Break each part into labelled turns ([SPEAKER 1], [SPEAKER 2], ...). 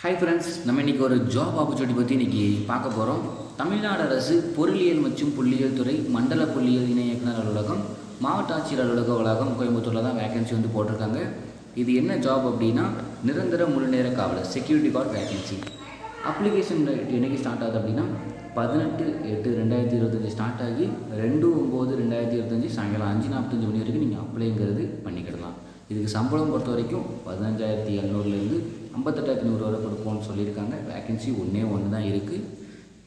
[SPEAKER 1] Hi friends நம்ம இன்றைக்கி ஒரு ஜாப் ஆப்பர்ச்சுனிட்டி பற்றி இன்றைக்கி பார்க்க போகிறோம் தமிழ்நாடு அரசு பொருளியல் மற்றும் புள்ளியியல் துறை மண்டல புள்ளியியல் இணை இயக்குனர் அலுவலகம் மாவட்ட ஆட்சியர் அலுவலக வளாகம் கோயம்புத்தூரில் தான் வேகன்சி வந்து போட்டிருக்காங்க. இது என்ன ஜாப் அப்படின்னா நிரந்தர முழுநேர காவலர் செக்யூரிட்டி கார்டு வேகன்சி அப்ளிகேஷன் என்னைக்கு ஸ்டார்ட் ஆகுது அப்படின்னா பதினெட்டு எட்டு ரெண்டாயிரத்தி இருபத்தஞ்சி ஸ்டார்ட் ஆகி ரெண்டு ஒம்பது ரெண்டாயிரத்தி இருபத்தஞ்சி சாயங்காலம் அஞ்சு நாற்பத்தஞ்சு மணி வரைக்கும் நீங்கள் அப்ளைங்கிறது பண்ணிக்கிடலாம். இதுக்கு சம்பளம் பொறுத்த வரைக்கும் பதினஞ்சாயிரத்தி எழுநூறுலேருந்து ஐம்பத்தெட்டாயிரத்தி நூறு வரை கொடுப்போம்னு சொல்லியிருக்காங்க. வேக்கன்சி ஒன்றே ஒன்று தான் இருக்குது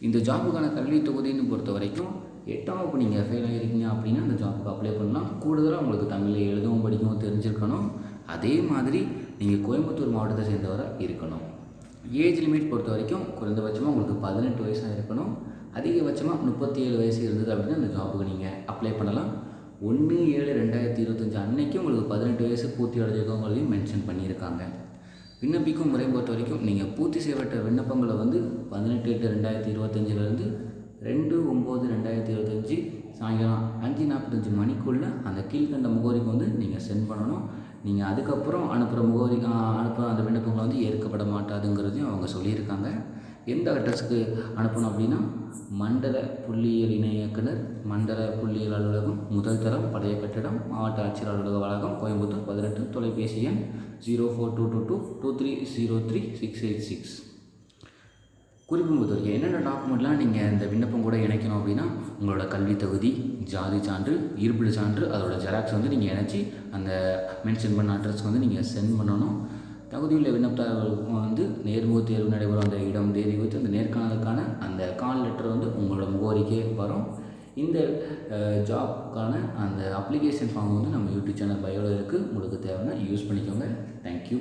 [SPEAKER 1] இந்த ஜாபுக்கான கல்வி தொகுதின்னு பொறுத்த வரைக்கும் எட்டாம் இப்போ நீங்கள் ஃபெயில் ஆகிருக்கீங்க அப்படின்னா அந்த ஜாபுக்கு அப்ளை பண்ணலாம். கூடுதலாக உங்களுக்கு தமிழில் எழுதவும் படிக்கவும் தெரிஞ்சிருக்கணும். அதே மாதிரி நீங்கள் கோயம்புத்தூர் மாவட்டத்தை சேர்ந்தவராக இருக்கணும். ஏஜ் லிமிட் பொறுத்த வரைக்கும் குறைந்தபட்சமாக உங்களுக்கு பதினெட்டு வயசாக இருக்கணும். அதிகபட்சமாக முப்பத்தி ஏழு வயசு இருந்தது அப்படின்னா அந்த ஜாபுக்கு நீங்கள் அப்ளை பண்ணலாம். ஒன்று ஏழு ரெண்டாயிரத்தி இருபத்தஞ்சி அன்னைக்கு உங்களுக்கு பதினெட்டு வயசு பூர்த்தி அடைஞ்சிருக்கவங்களையும் மென்ஷன் பண்ணியிருக்காங்க. விண்ணப்பிக்கும் முறை பொறுத்த வரைக்கும் நீங்கள் பூர்த்தி செய்யப்பட்ட விண்ணப்பங்களை வந்து பதினெட்டு எட்டு ரெண்டாயிரத்தி இருபத்தஞ்சிலேருந்து ரெண்டு ஒம்பது ரெண்டாயிரத்தி இருபத்தஞ்சி சாயங்காலம் அஞ்சு நாற்பத்தஞ்சு மணிக்குள்ளே அந்த கீழ்கண்ட முகவரிக்கு வந்து நீங்கள் சென்ட் பண்ணணும். நீங்கள் அதுக்கப்புறம் அனுப்புகிற முகவரி அனுப்புகிற அந்த விண்ணப்பங்களை வந்து ஏற்கப்பட மாட்டாதுங்கிறதையும் அவங்க சொல்லியிருக்காங்க. எந்த அட்ரஸ்க்கு அனுப்பணும் அப்படின்னா மண்டல புள்ளியியல் இணை இயக்குனர் மண்டல புள்ளியியல் அலுவலகம் முதல் தரம் பழைய கட்டிடம் மாவட்ட ஆட்சியர் அலுவலக வளாகம் கோயம்புத்தூர் பதினெட்டு தொலைபேசி எண் zero four two two two two three zero three six eight six குறிப்பு பொறுத்தவரைக்கும் என்னென்ன டாக்குமெண்ட்லாம் நீங்கள் இந்த விண்ணப்பம் கூட இணைக்கணும் அப்படின்னா உங்களோட கல்வி தகுதி ஜாதி சான்று இருப்பிட சான்று அதோட ஜெராக்ஸ் வந்து நீங்கள் இணைச்சி அந்த மென்ஷன் பண்ண அட்ரஸ்க்கு வந்து நீங்கள் சென்ட் பண்ணணும். தகுதியுள்ள விண்ணப்பதாரர்களுக்கும் வந்து நேர்முக தேர்வு நடைபெறும் அந்த இடம் தேதி குறித்து அந்த நேர்காணலுக்கான அந்த கால் லெட்டர் வந்து உங்களோட முகவரிக்கே வரும். இந்த ஜாப்க்கான அந்த அப்ளிகேஷன் ஃபார்ம் வந்து நம்ம யூடியூப் சேனல் பயோவில் இருக்குது உங்களுக்கு தேவைன்னா யூஸ் பண்ணிக்கோங்க. தேங்க்யூ